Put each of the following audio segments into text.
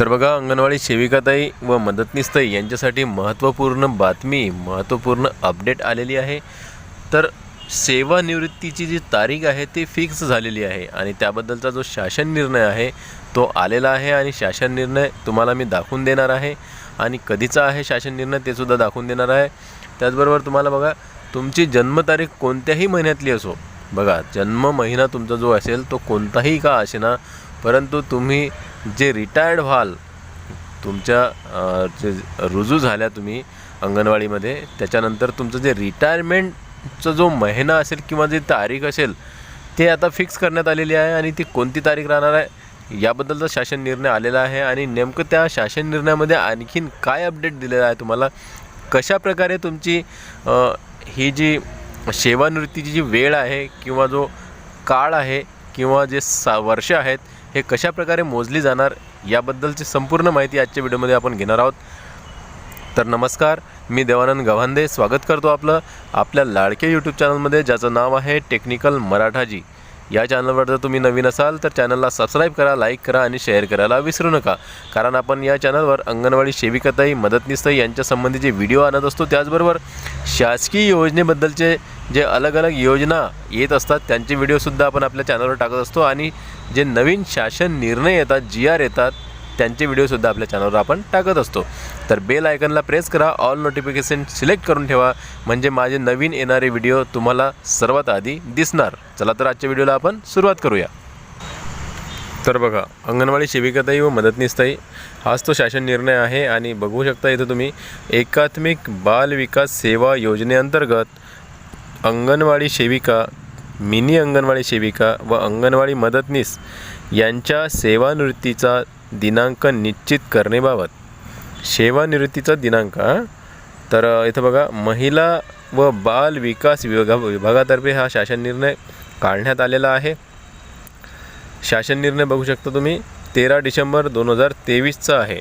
तर बघा अंगणवाडी सेविकाताई व मदतनीसताई यांच्यासाठी महत्त्वपूर्ण बातमी महत्त्वपूर्ण अपडेट आलेली आहे. तर सेवानिवृत्तीची जी तारीख आहे ती फिक्स झालेली आहे आणि त्याबद्दलचा जो शासन निर्णय आहे तो आलेला आहे आणि शासन निर्णय तुम्हाला मी दाखवून देणार आहे. आणि कधीचा आहे शासन निर्णय ते सुद्धा दाखवून देणार आहे. त्याचबरोबर तुम्हाला बघा तुमची जन्मतारीख कोणत्याही महिन्यातली असो बघा जन्म महिना तुमचा जो असेल तो कोणताही का असेना परंतु तुम्ही जे रिटायर्ड व्हाल तुमच्या जे रुजू झाल्या तुम्ही अंगणवाडीमध्ये त्याच्यानंतर तुमचं जे रिटायरमेंटचा जो महिना असेल किंवा जी तारीख असेल ते आता फिक्स करण्यात आलेली आहे आणि ती कोणती तारीख राहणार आहे याबद्दलचा शासन निर्णय आलेला आहे आणि नेमकं त्या शासन निर्णयामध्ये आणखीन काय अपडेट दिलेलं आहे तुम्हाला? कशा प्रकारे तुमची ही जी सेवानिवृत्तीची जी वेळ आहे किंवा जो काळ आहे किंवा जे सा वर्ष आहेत हे कशा प्रकारे मोजली जाणार याबद्दलची संपूर्ण माहिती आजच्या व्हिडिओमध्ये आपण घेणार आहोत. तर नमस्कार मी देवानंद गव्हांदे. स्वागत करतो आपलं आपल्या लाडके यूट्यूब चॅनलमध्ये ज्याचं नाव आहे टेक्निकल मराठाजी. या चॅनलवर जर तुम्ही नवीन असाल तर चॅनलला सबस्क्राईब करा लाईक करा आणि शेअर करायला विसरू नका. कारण आपण या चॅनलवर अंगणवाडी सेविकाताई मदतनीसताई यांच्यासंबंधी जे व्हिडिओ आणत असतो त्याचबरोबर शासकीय योजनेबद्दलचे जे अलग अलग योजना येत असतात त्यांचे व्हिडिओसुद्धा आपण आपल्या चॅनलवर टाकत असतो. आणि जे नवीन शासन निर्णय येतात जी आर येतात त्यांचे व्हिडिओसुद्धा आपल्या चॅनलवर आपण टाकत असतो. तर बेल आयकनला प्रेस करा ऑल नोटिफिकेशन सिलेक्ट करून ठेवा. म्हणजे माझे नवीन येणारे व्हिडिओ तुम्हाला सर्वात आधी दिसणार. चला तर आजच्या व्हिडिओला आपण सुरुवात करूया. तर बघा अंगणवाडी सेविकाताई व मदतनीसताई हाच तो शासन निर्णय आहे आणि बघू शकता इथं तुम्ही एकात्मिक बाल विकास सेवा योजनेअंतर्गत अंगणवाडी सेविका मिनी अंगणवाडी सेविका व अंगणवाडी मदतनीस यांच्या सेवानिवृत्तीचा दिनांक निश्चित करणेबाबत सेवानिवृत्तीचा दिनांक तर इथं बघा महिला व बाल विकास विभागा विभागातर्फे हा शासन निर्णय काढण्यात आलेला आहे. शासन निर्णय बघू शकता तुम्ही तेरा डिसेंबर दोन हजार तेवीसचा आहे.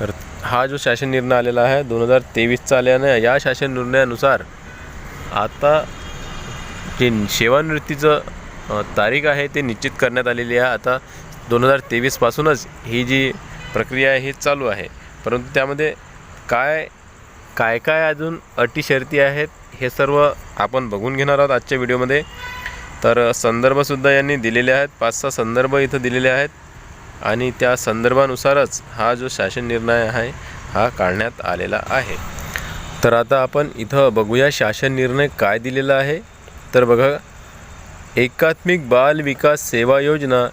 तर हा जो शासन निर्णय आलेला आहे दोन हजार तेवीसचा आल्याने या शासन निर्णयानुसार आता जे सेवानिवृत्तीचं तारीख आहे ते निश्चित करण्यात आलेली आहे. आता दोन हजार तेवीसपासूनच ही जी प्रक्रिया आहे ही चालू आहे. परंतु त्यामध्ये काय काय काय अजून अटी शर्ती आहेत हे सर्व आपण बघून घेणार आहोत आजच्या व्हिडिओमध्ये. तर संदर्भसुद्धा यांनी दिलेले आहेत. पाच सहा संदर्भ इथं दिलेले आहेत. आणि त्या संदर्भानुसारच हा जो शासन निर्णय आहे हा काढण्यात आलेला आहे. तर आता आपण इथं बघूया शासन निर्णय काय दिलेला आहे. तर बघा एकात्मिक बाल विकास सेवा योजना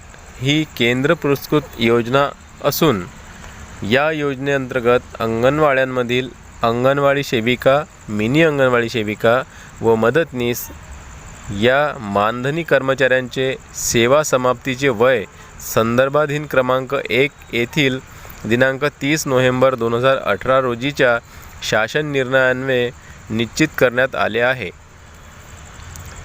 ही केंद्र पुरस्कृत योजना असून या योजनेअंतर्गत अंगणवाड्यांमधील अंगणवाडी सेविका मिनी अंगणवाडी सेविका व मदतनीस या मानधनी कर्मचाऱ्यांचे सेवा समाप्तीचे वय संदर्भाधीन क्रमांक एक येथील दिनांक तीस नोव्हेंबर दोन हजार अठरा रोजीच्या शासन निर्णयान्वये निश्चित करण्यात आले आहे.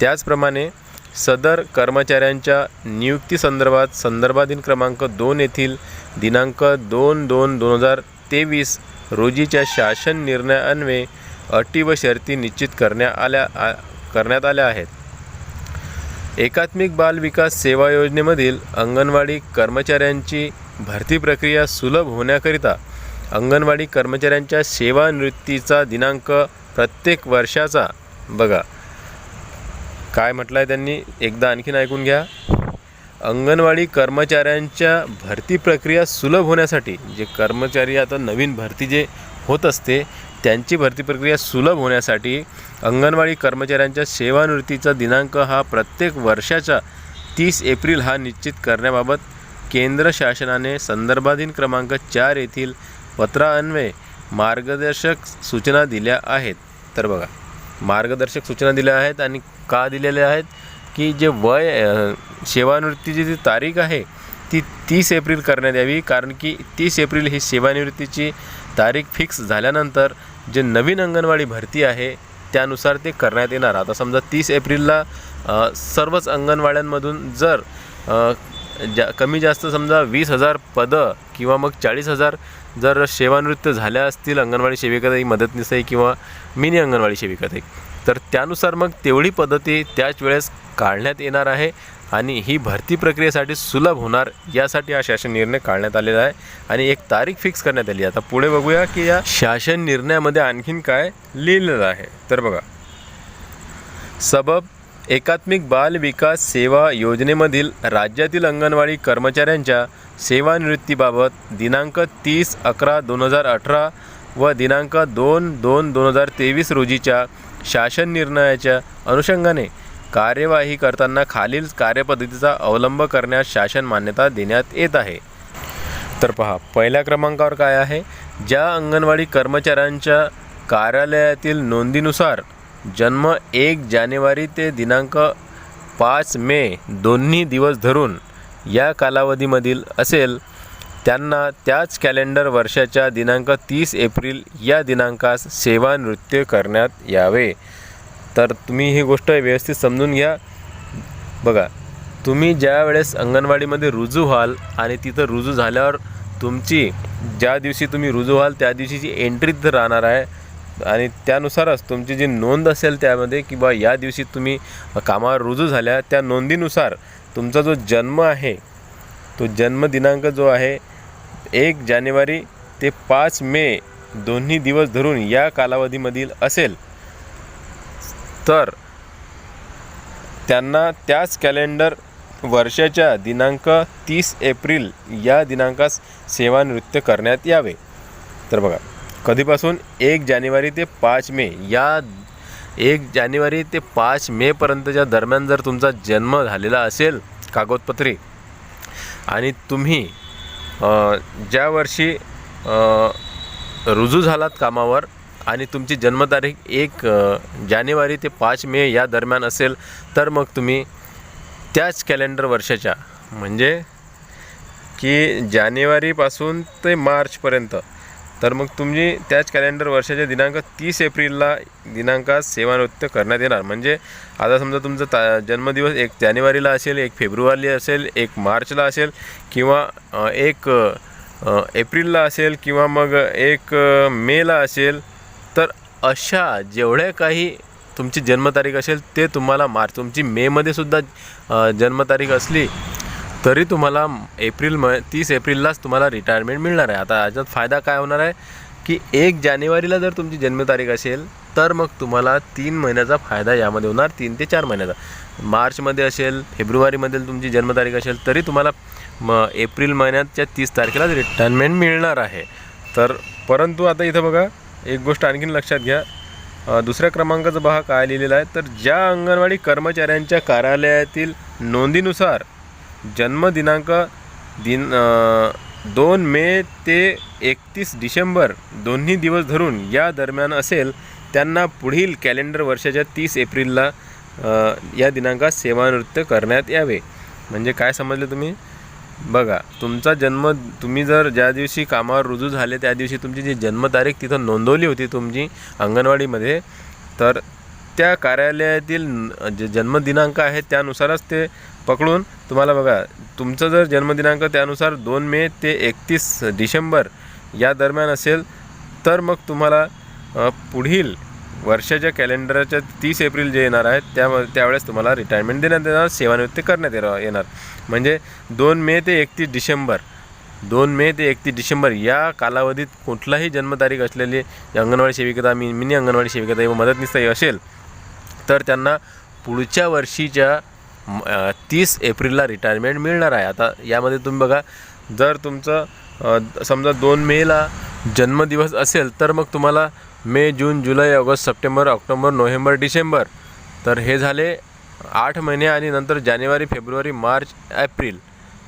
त्याचप्रमाणे सदर कर्मचाऱ्यांच्या नियुक्तीसंदर्भात संदर्भाधीन क्रमांक दोन येथील दिनांक दोन दोन दोन हजार तेवीस रोजीच्या शासन निर्णयान्वये अटी व शर्ती निश्चित करण्या आल्या आ- करण्यात आल्या आहेत. एकात्मिक बाल विकास सेवा योजनेमधील अंगणवाडी कर्मचाऱ्यांची भरती प्रक्रिया सुलभ होण्याकरिता अंगणवाडी कर्मचाऱ्यांच्या सेवानिवृत्तीचा दिनांक प्रत्येक वर्षाचा बघा काय म्हटलं आहे त्यांनी? एकदा आणखीन ऐकून घ्या. अंगणवाडी कर्मचाऱ्यांच्या भरती प्रक्रिया सुलभ होण्यासाठी जे कर्मचारी आता नवीन भरती जे होत असते त्यांची भरती प्रक्रिया सुलभ होण्यासाठी अंगणवाडी कर्मचाऱ्यांच्या सेवानिवृत्तीचा दिनांक हा प्रत्येक वर्षाच्या तीस एप्रिल हा निश्चित करण्याबाबत केंद्र शासनाने संदर्भाधीन क्रमांक चार येथील पत्रान्वये मार्गदर्शक सूचना दिल्या आहेत. तर बघा. मार्गदर्शक सूचना दिल्या आहेत आणि का दिलेल्या आहेत की जे वय सेवानिवृत्तीची जी तारीख आहे ती तीस एप्रिल करण्यात यावी. कारण की तीस एप्रिल ही सेवानिवृत्तीची तारीख फिक्स झाल्यानंतर जे नवीन अंगणवाडी भरती आहे त्यानुसार ते करण्यात येणार. आता समजा तीस एप्रिलला सर्वच अंगणवाड्यांमधून जर जा कमी जास्त समजा वीस हजार पदं किंवा मग चाळीस हजार जर सेवानिवृत्त झाल्या असतील अंगणवाडी सेविकाताई मदतनीसही किंवा मिनी अंगणवाडी सेविकाताई तर त्यानुसार मग तेवढी पद्धती त्याच वेळेस काढण्यात येणार आहे आणि ही भरती प्रक्रियेसाठी सुलभ होणार यासाठी हा शासन निर्णय काढण्यात आलेला आहे आणि एक तारीख फिक्स करण्यात आली आता पुढे बघूया की या शासन निर्णयामध्ये आणखीन काय लिहिलेलं आहे. तर बघा सबब एकात्मिक बाल विकास सेवा योजनेमधील राज्यातील अंगणवाडी कर्मचाऱ्यांच्या सेवानिवृत्तीबाबत दिनांक तीस अकरा दोन हजार अठरा व दिनांक दोन दोन दोन हजार तेवीस रोजीच्या शासन निर्णयाच्या अनुषंगाने कार्यवाही करताना खालील कार्यपद्धतीचा अवलंब करण्यास शासन मान्यता देण्यात येत आहे. तर पहा पहिल्या क्रमांकावर काय आहे? ज्या अंगणवाडी कर्मचाऱ्यांच्या कार्यालयातील नोंदीनुसार जन्म एक जानेवारी ते दिनांक पाच मे दोन्ही दिवस धरून या कालावधीमधील असेल त्यांना त्याच कॅलेंडर वर्षाच्या दिनांक तीस एप्रिल या दिनांकास सेवानृत्य करण्यात यावे. तर तुम्ही ही गोष्ट व्यवस्थित समजून घ्या. बघा तुम्ही ज्या वेळेस अंगणवाडीमध्ये रुजू व्हाल आणि तिथं रुजू झाल्यावर तुमची ज्या दिवशी तुम्ही रुजू व्हाल त्या दिवशीची एंट्री तिथं राहणार आहे. आणि त्यानुसारच तुमची जी नोंद असेल त्यामध्ये की बा या दिवशी तुम्ही कामावर रुजू झाल्या त्या नोंदीनुसार तुमचा जो जन्म आहे तो जन्मदिनांक जो आहे एक जानेवारी ते पाच मे दोन्ही दिवस धरून या कालावधीमधील असेल. तर त्यांना त्याच कॅलेंडर वर्षाच्या दिनांक तीस एप्रिल या दिनांकास सेवानृत्य करण्यात यावे. तर बघा कधीपासून? एक जानेवारी ते पाच मे. या एक जानेवारी ते पाच मेपर्यंतच्या दरम्यान जर तुमचा जन्म झालेला असेल कागदपत्री आणि तुम्ही ज्या वर्षी रुजू झालात कामावर आणि तुमची जन्मतारीख एक जानेवारी ते पाच मे या दरम्यान असेल तर मग तुम्ही त्याच कॅलेंडर वर्षाच्या म्हणजे की जानेवारीपासून ते मार्चपर्यंत तर मग तुम्ही त्याच कॅलेंडर वर्षाच्या दिनांक तीस एप्रिलला दिनांकात सेवानृत्य करण्यात येणार. म्हणजे आता समजा तुमचा ता जन्मदिवस एक जानेवारीला असेल एक फेब्रुवारीला असेल एक मार्चला असेल किंवा एक एप्रिलला असेल किंवा मग एक मेला असेल तर अशा जेवढ्या काही तुमची जन्मतारीख असेल ते तुम्हाला मार्च तुमची मेमध्ये सुद्धा जन्मतारीख असली तरी तुम्हाला एप्रिल म तीस एप्रिललाच तुम्हाला रिटायरमेंट मिळणार आहे. आता याच्यात फायदा काय होणार आहे? की एक जानेवारीला जर तुमची जन्मतारीख असेल तर मग तुम्हाला तीन महिन्याचा फायदा यामध्ये होणार तीन ते चार महिन्याचा. मार्चमध्ये असेल फेब्रुवारीमध्ये तुमची जन्मतारीख असेल तरी तुम्हाला म एप्रिल महिन्याच्या तीस तारखेलाच रिटायरमेंट मिळणार आहे. तर परंतु आता इथं बघा एक गोष्ट आणखीन लक्षात घ्या. दुसऱ्या क्रमांकाचा पहा काय लिहिलेला आहे. तर ज्या अंगणवाडी कर्मचाऱ्यांच्या कार्यालयातील नोंदीनुसार जन्मदिनांक दिन दोन मे ते एकतीस डिसेंबर दोन्ही दिवस धरून या दरम्यान असेल त्यांना पुढील कॅलेंडर वर्षाच्या तीस एप्रिलला या दिनांकात सेवानिवृत्त करण्यात यावे. म्हणजे काय समजले तुम्ही? बघा तुमचा जन्म तुम्ही जर ज्या दिवशी कामावर रुजू झाले त्या दिवशी तुमची जी जन्मतारीख तिथं नोंदवली होती तुमची अंगणवाडीमध्ये तर त्या कार्यालयातील जे जन्मदिनांक आहे त्यानुसारच ते पकडून तुम्हाला बघा तुमचं जर जन्मदिनांक त्यानुसार दोन मे ते एकतीस डिसेंबर या दरम्यान असेल तर मग तुम्हाला पुढील वर्षाच्या कॅलेंडरच्या तीस एप्रिल जे येणार आहेत त्या त्यावेळेस तुम्हाला रिटायरमेंट देण्यात येणार सेवानिवृत्ती करण्यात येणार येणार. म्हणजे दोन मे ते एकतीस डिसेंबर दोन मे ते एकतीस डिसेंबर या कालावधीत कुठलाही जन्मतारीख असलेली अंगणवाडी सेविकता मी मिनी अंगणवाडी सेविका व मदतनीस असेल तर त्यांना पुढच्या वर्षीच्या तीस एप्रिलला रिटायरमेंट मिळणार आहे. आता यामध्ये तुम्ही बघा जर तुमचं समजा दोन मेला जन्मदिवस असेल तर मग तुम्हाला मे जून जुलै August September October November December तर हे झाले आठ महिने आणि नंतर जानेवारी फेब्रुवारी मार्च एप्रिल.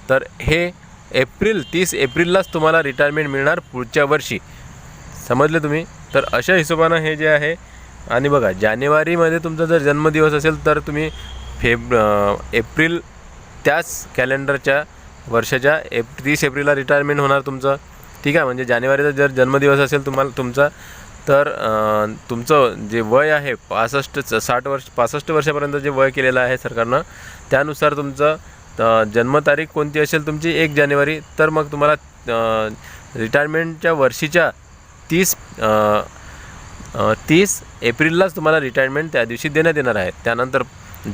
तर हे एप्रिल तीस एप्रिललाच तुम्हाला रिटायरमेंट मिळणार पुढच्या वर्षी. समजले तुम्ही? तर अशा हिशोबानं हे जे आहे आणि बघा जानेवारीमध्ये तुमचा जर जन्मदिवस असेल तर तुम्ही फेब एप्रिल त्याच कॅलेंडरच्या वर्षाच्या एप तीस एप्रिलला रिटायरमेंट होणार तुमचं. ठीक आहे म्हणजे जानेवारीचा जर जन्मदिवस असेल तुम्हाला तुमचा तर तुमचं जे वय आहे पासष्ट साठ वर्ष पासष्ट वर्षापर्यंत जे वय केलेलं आहे सरकारनं त्यानुसार तुमचं जन्मतारीख कोणती असेल तुमची? एक जानेवारी. तर मग तुम्हाला रिटायरमेंटच्या वर्षीच्या तीस तीस एप्रिललाच तुम्हाला रिटायरमेंट त्या दिवशी देण्यात येणार आहे. त्यानंतर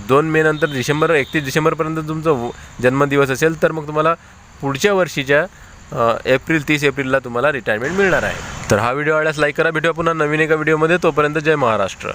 दोन मे नंतर डिसेंबर एकतीस डिसेंबरपर्यंत तुमचा जन्मदिवस असेल तर मग तुम्हाला पुढच्या वर्षीच्या एप्रिल तीस एप्रिलला तुम्हाला रिटायरमेंट मिळणार आहे. तर हा व्हिडिओ आवडल्यास लाईक करा. भेटूया पुन्हा नवीन एका व्हिडिओमध्ये. तोपर्यंत जय महाराष्ट्र.